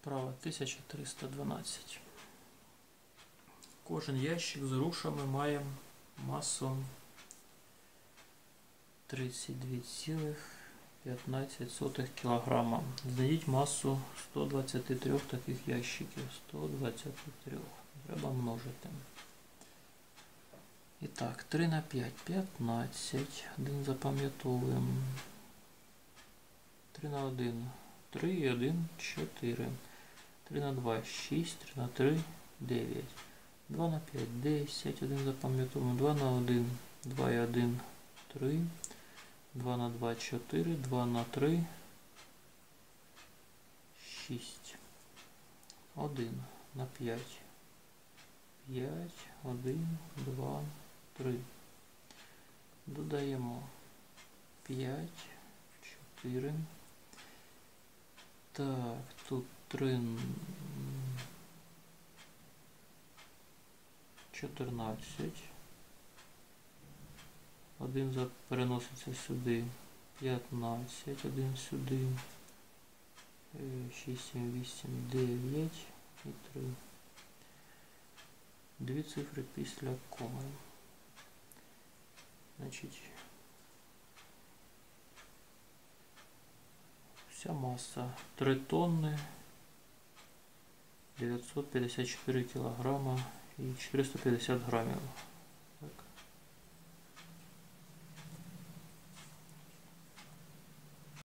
Справа 1312. Кожен ящик з рушами має масу 32,15 кг. Знайдіть масу 123 таких ящиків. 123. Треба множити. І так, 3 на 5 15. Один запам'ятовуємо. 3 на 1 3 і 1 4. 3 на 2 6, 3 на 3 9. 2 на 5 10. 1 запам'ятовуємо. 2 на 1 2 і 1 3. 2 на 2 4. 2 на 3 6. 1 на 5 5, 1, 2, 3. Додаємо 5, 4. Так, тут 3, м, 14. Один переноситься сюди. 15, один сюди. 6, 7, 8, 9 і 3. Дві цифри після коми. Значить, вся маса 3 тонни 954 килограмма і 450 грамів.